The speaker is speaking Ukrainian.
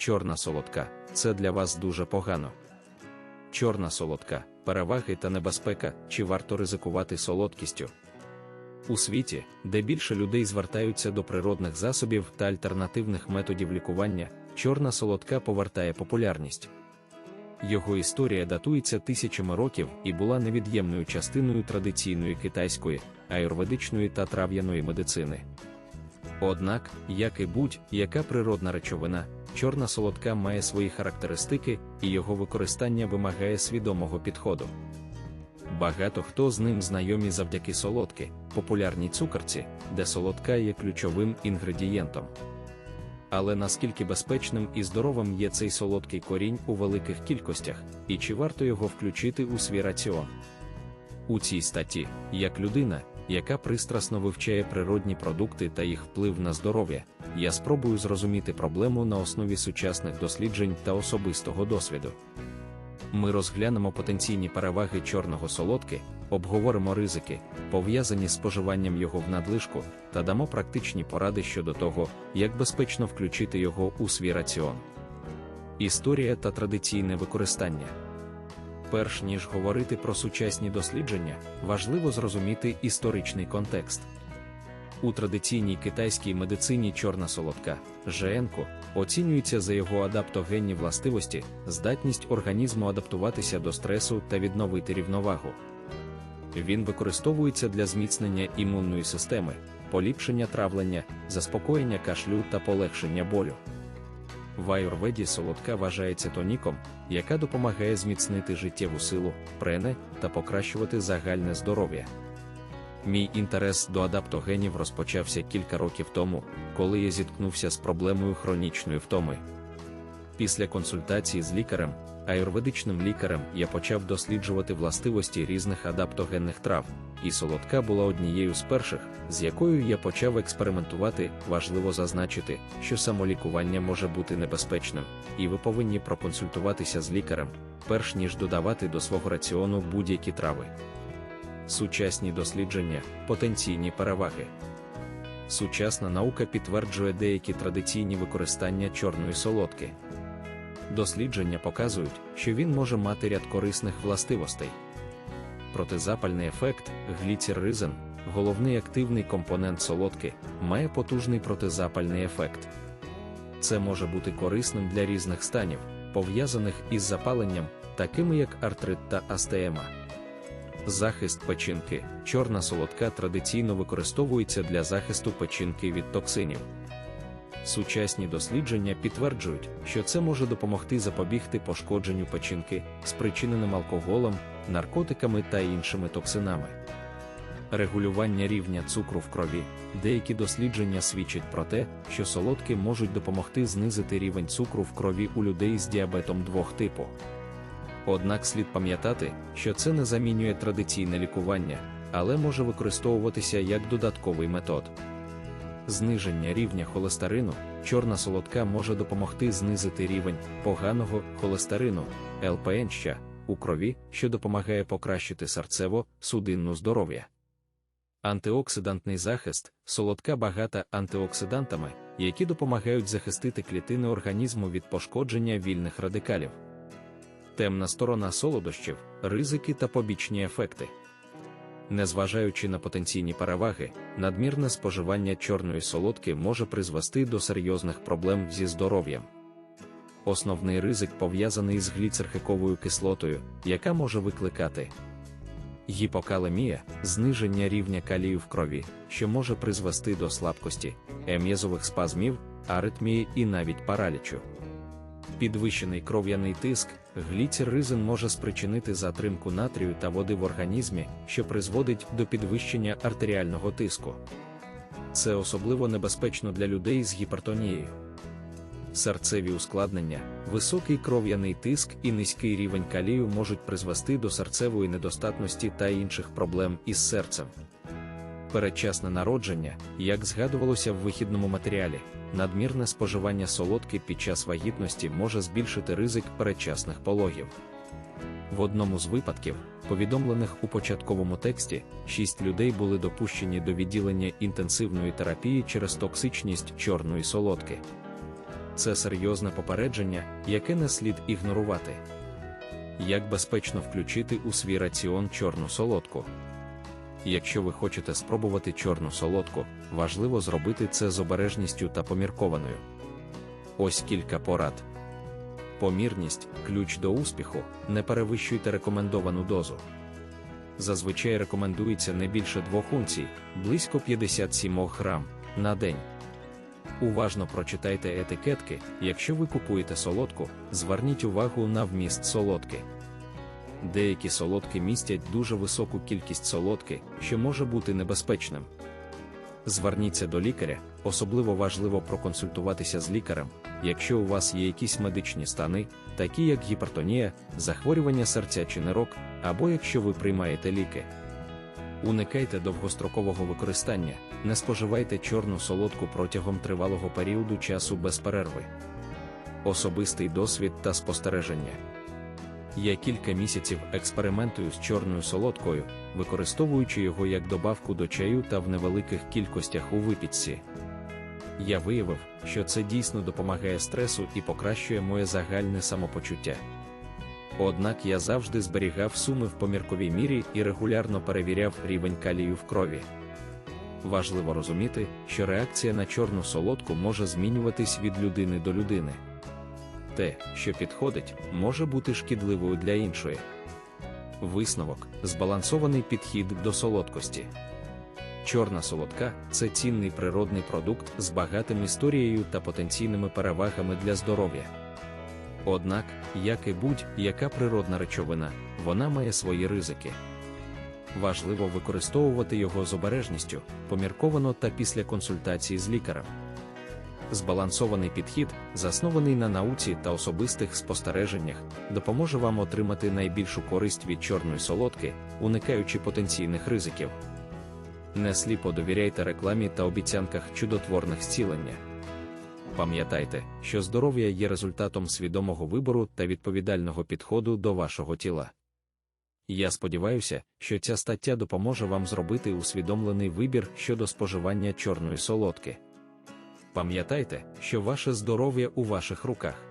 чорна солодка це для вас дуже погано. Чорна солодка, переваги та небезпека, чи варто ризикувати солодкістю. У світі, де більше людей звертаються до природних засобів та альтернативних методів лікування, чорна солодка повертає популярність. Його історія датується тисячами років і була невід'ємною частиною традиційної китайської, аюрведичної та трав'яної медицини. Однак, як і будь-яка природна речовина, чорна солодка має свої характеристики, і його використання вимагає свідомого підходу. Багато хто з ним знайомі завдяки солодки, популярній цукерці, де солодка є ключовим інгредієнтом. Але наскільки безпечним і здоровим є цей солодкий корінь у великих кількостях, і чи варто його включити у свій раціон? У цій статті, як людина, яка пристрасно вивчає природні продукти та їх вплив на здоров'я, я спробую зрозуміти проблему на основі сучасних досліджень та особистого досвіду. Ми розглянемо потенційні переваги чорного солодки, обговоримо ризики, пов'язані з споживанням його в надлишку, та дамо практичні поради щодо того, як безпечно включити його у свій раціон. Історія та традиційне використання. Перш ніж говорити про сучасні дослідження, важливо зрозуміти історичний контекст. У традиційній китайській медицині чорна солодка ЖНК оцінюється за його адаптогенні властивості, здатність організму адаптуватися до стресу та відновити рівновагу. Він використовується для зміцнення імунної системи, поліпшення травлення, заспокоєння кашлю та полегшення болю. В аюрведі солодка вважається тоніком, яка допомагає зміцнити життєву силу, прене та покращувати загальне здоров'я. Мій інтерес до адаптогенів розпочався кілька років тому, коли я зіткнувся з проблемою хронічної втоми. Після консультації з лікарем, аюрведичним лікарем, я почав досліджувати властивості різних адаптогенних трав, і солодка була однією з перших, з якою я почав експериментувати. Важливо зазначити, що самолікування може бути небезпечним, і ви повинні проконсультуватися з лікарем, перш ніж додавати до свого раціону будь-які трави. Сучасні дослідження, потенційні переваги. Сучасна наука підтверджує деякі традиційні використання чорної солодки. Дослідження показують, що він може мати ряд корисних властивостей. Протизапальний ефект, гліцерризин, головний активний компонент солодки, має потужний протизапальний ефект. Це може бути корисним для різних станів, пов'язаних із запаленням, такими як артрит та астеема. Захист печінки. Чорна солодка традиційно використовується для захисту печінки від токсинів. Сучасні дослідження підтверджують, що це може допомогти запобігти пошкодженню печінки, спричиненим алкоголем, наркотиками та іншими токсинами. Регулювання рівня цукру в крові. Деякі дослідження свідчать про те, що солодкі можуть допомогти знизити рівень цукру в крові у людей з діабетом двох типу. Однак слід пам'ятати, що це не замінює традиційне лікування, але може використовуватися як додатковий метод. Зниження рівня холестерину, чорна солодка може допомогти знизити рівень поганого холестерину ЛПН у крові, що допомагає покращити серцево-судинну здоров'я. Антиоксидантний захист солодка багата антиоксидантами, які допомагають захистити клітини організму від пошкодження вільних радикалів. Темна сторона солодощів, ризики та побічні ефекти. Незважаючи на потенційні переваги, надмірне споживання чорної солодки може призвести до серйозних проблем зі здоров'ям. Основний ризик пов'язаний з гліцерхиковою кислотою, яка може викликати гіпокалемія, зниження рівня калію в крові, що може призвести до слабкості, ем'язових спазмів, аритмії і навіть паралічу. Підвищений кров'яний тиск, гліцерризин може спричинити затримку натрію та води в організмі, що призводить до підвищення артеріального тиску. Це особливо небезпечно для людей з гіпертонією. Серцеві ускладнення, високий кров'яний тиск і низький рівень калію можуть призвести до серцевої недостатності та інших проблем із серцем. Передчасне народження, як згадувалося в вихідному матеріалі, надмірне споживання солодки під час вагітності може збільшити ризик передчасних пологів. В одному з випадків, повідомлених у початковому тексті, шість людей були допущені до відділення інтенсивної терапії через токсичність чорної солодки. це серйозне попередження, яке не слід ігнорувати. Як безпечно включити у свій раціон чорну солодку? Якщо ви хочете спробувати чорну солодку, важливо зробити це з обережністю та поміркованою. Ось кілька порад. Помірність ключ до успіху, не перевищуйте рекомендовану дозу. Зазвичай рекомендується не більше 2 унцій, близько 57 грам на день. Уважно прочитайте етикетки, якщо ви купуєте солодку, зверніть увагу на вміст солодки. Деякі солодки містять дуже високу кількість солодки, що може бути небезпечним. Зверніться до лікаря, особливо важливо проконсультуватися з лікарем, якщо у вас є якісь медичні стани, такі як гіпертонія, захворювання серця чи нирок, або якщо ви приймаєте ліки. Уникайте довгострокового використання, не споживайте чорну солодку протягом тривалого періоду часу без перерви. Особистий досвід та спостереження. Я кілька місяців експериментую з чорною солодкою, використовуючи його як добавку до чаю та в невеликих кількостях у випічці. Я виявив, що це дійсно допомагає стресу і покращує моє загальне самопочуття. Однак я завжди зберігав суми в помірковій мірі і регулярно перевіряв рівень калію в крові. Важливо розуміти, що реакція на чорну солодку може змінюватись від людини до людини. Те, що підходить, може бути шкідливою для іншої. Висновок збалансований підхід до солодкості. Чорна солодка це цінний природний продукт з багатим історією та потенційними перевагами для здоров'я. Однак, як і будь-яка природна речовина, вона має свої ризики. Важливо використовувати його з обережністю, помірковано та після консультації з лікарем. Збалансований підхід, заснований на науці та особистих спостереженнях, допоможе вам отримати найбільшу користь від чорної солодки, уникаючи потенційних ризиків. Не сліпо довіряйте рекламі та обіцянках чудотворних зцілення. Пам'ятайте, що здоров'я є результатом свідомого вибору та відповідального підходу до вашого тіла. Я сподіваюся, що ця стаття допоможе вам зробити усвідомлений вибір щодо споживання чорної солодки. Пам'ятайте, що ваше здоров'я у ваших руках.